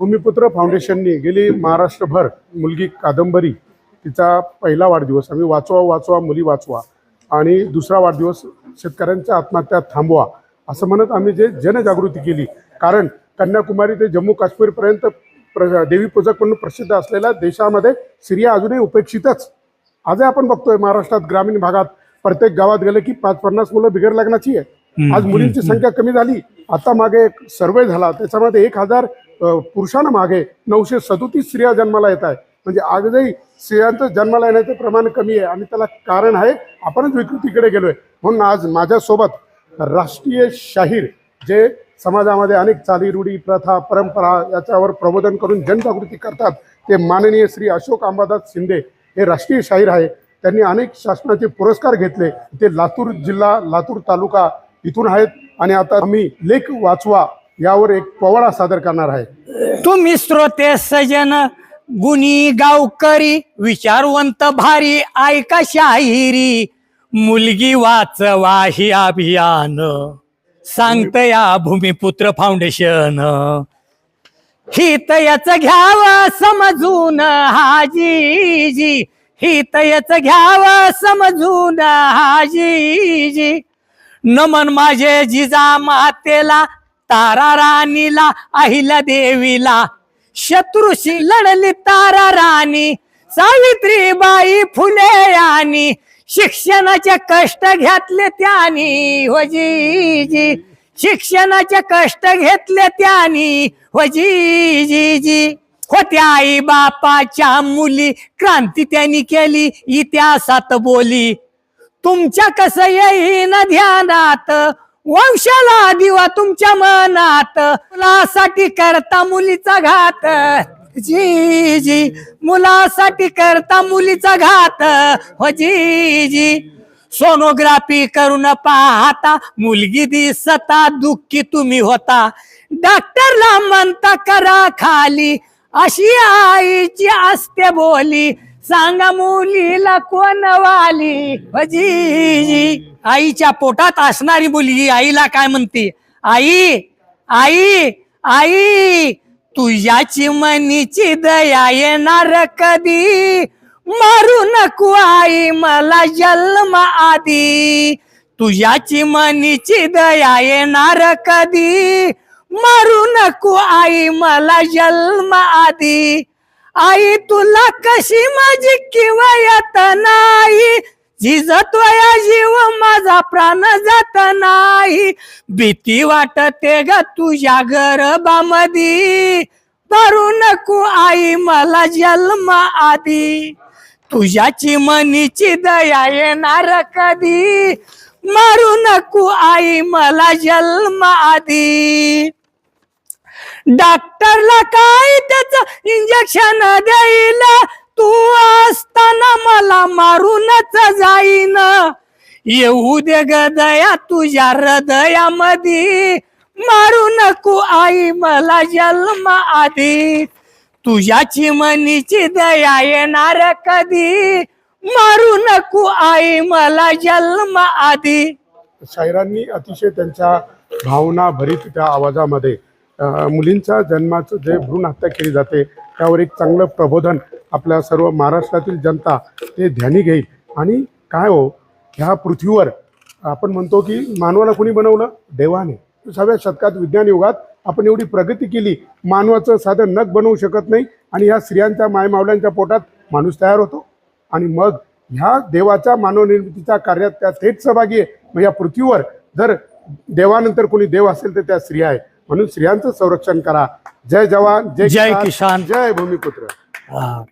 भूमिपुत्र फाउंडेशननी गेली महाराष्ट्रभर. मुलगी कादंबरी. तिचा पहिला वाढदिवस. आम्ही वाचवा वाचवा मुली वाचवा. आणि दुसरा वाढदिवस शेतकऱ्यांच्या आत्महत्या थांबवा. असं म्हणत आम्ही जे जनजागृती केली. कारण कन्याकुमारी ते जम्मू काश्मीरपर्यंत प्र देवी पूजक म्हणून प्रसिद्ध असलेल्या देशामध्ये स्त्रिया अजूनही उपेक्षितच. आजही आपण बघतोय महाराष्ट्रात ग्रामीण भागात. प्रत्येक गावात गेलं की पाच पन्नास मुलं बिगर लग्नाची आहे. आज मुलींची संख्या कमी झाली. आता मागे एक सर्वे झाला. त्याच्यामध्ये एक हजार पुरुषांना मागे नऊशे सदोतीस स्त्रिया जन्माला येत आहे म्हणजे आजही स्त्रियांचं जन्माला येण्याचं प्रमाण कमी आहे आणि त्याला कारण आहे आपणच विकृतीकडे गेलोय. म्हणून आज माझ्यासोबत राष्ट्रीय शाहीर जे समाजामध्ये अनेक चाली रूढी प्रथा परंपरा याच्यावर प्रबोधन करून जनजागृती करतात ते माननीय श्री अशोक अंबादास शिंदे हे राष्ट्रीय शाहीर आहे. त्यांनी अनेक शासनाचे पुरस्कार घेतले. ते लातूर जिल्हा लातूर तालुका इथून आहेत. आणि आता आम्ही लेख वाचवा यावर एक पवाडा सादर करणार आहे. तुम्ही श्रोते सजन गुणी गावकरी विचारवंत भारी ऐका शाहिरी मुलगी वाचवा ही अभियान. सांगत या भूमिपुत्र फाउंडेशन हित याच घ्याव समजून हाजी जी हित याच घ्याव समजून हाजी जी नमन माझे जिजा मातेला तारा राणीला अहिल्या देवीला. शत्रुशी लढली तारा राणी सावित्रीबाई फुले यांनी शिक्षणाचे कष्ट घेतले त्यानी. हो जी शिक्षणाचे कष्ट घेतले त्यानी. हो जी जी होत्या आई बापाच्या मुली क्रांती त्यांनी केली इतिहासात बोली. तुमच्या कसं येईन ध्यानात? वंशाला दिवा तुमच्या मनात. मुलासाठी करता मुलीचा घात. जी जी. मुलासाठी करता मुलीचा घात. हो जी जी. सोनोग्राफी करून पाहता मुलगी दिसता दुःखी तुम्ही होता. डॉक्टरला म्हणता करा खाली. अशी आईची असते बोली. सांगा मुलीला कोण वाली? जी आईच्या पोटात असणारी मुलगी आईला काय म्हणते? आई आई आई तुझ्याची मनीची दया येणार कधी? मारू नको आई मला जन्म आधी. तुझ्याची मनीची दया येणार कधी? मारू नको आई मला जन्म आधी. आई तुला कशी माझी किंवा येत नाही? झिजतोया जीव माझा प्राण जात नाही. भीती वाटते ग तुझ्या गरबामधी भरू नको आई मला जन्म आधी. तुझ्याची मनीची दया येणार कधी? मारू नको आई मला जन्म आधी. डॉक्टरला काय त्याच इंजेक्शन देईल? तू असताना मला मारूनच जाईन. येऊ दे गदया दया तुझ्या हृदयामध्ये. मारू नको आई मला जन्म आधी. तुझ्याची मनीची दया येणार कधी? मारू नको आई मला जन्म आधी. शायरांनी अतिशय त्यांच्या भावना भरीत त्या आवाजामध्ये मुलींच्या जन्माचं जे भ्रूण हत्या केली जाते त्यावर एक चांगलं प्रबोधन आपल्या सर्व महाराष्ट्रातील जनता ते ध्यानी घेईल. आणि काय हो ह्या पृथ्वीवर आपण म्हणतो की मानवाला कोणी बनवलं? देवाने. विसाव्या शतकात विज्ञान युगात आपण एवढी प्रगती केली मानवाचं साधं नग बनवू शकत नाही आणि ह्या स्त्रियांच्या मायमावल्यांच्या पोटात माणूस तयार होतो. आणि मग ह्या देवाच्या मानवनिर्मितीच्या कार्यात त्या थेट सहभागी आहे. मग या पृथ्वीवर जर देवानंतर कोणी देव असेल तर त्या स्त्रिया आहे म्हणून स्त्रियांचं संरक्षण करा जय जवान जय किसान. जय भूमिपुत्र.